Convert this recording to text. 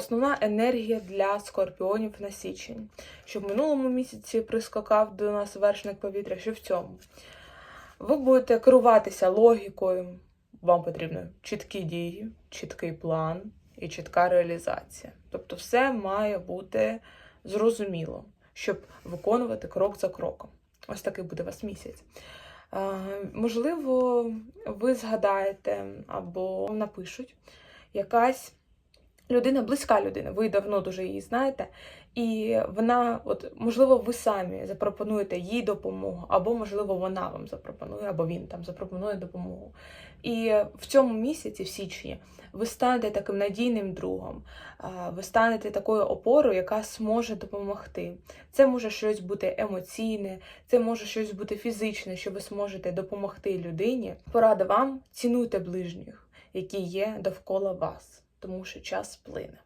основна енергія для скорпіонів на січень. Що в минулому місяці прискакав до нас вершник повітря, що в цьому. Ви будете керуватися логікою, вам потрібні чіткі дії, чіткий план і чітка реалізація. Тобто, все має бути зрозуміло, щоб виконувати крок за кроком. Ось такий буде у вас місяць. Е, Можливо, ви згадаєте або напишуть якась людина, близька людина, ви давно дуже її знаєте, і вона, от, можливо, ви самі запропонуєте їй допомогу, або, можливо, вона вам запропонує, або він там запропонує допомогу. І в цьому місяці, в січні, ви станете таким надійним другом, ви станете такою опорою, яка зможе допомогти. Це може щось бути емоційне, це може щось бути фізичне, що ви зможете допомогти людині. Порада вам цінуйте ближніх, які є довкола вас, тому що час плине.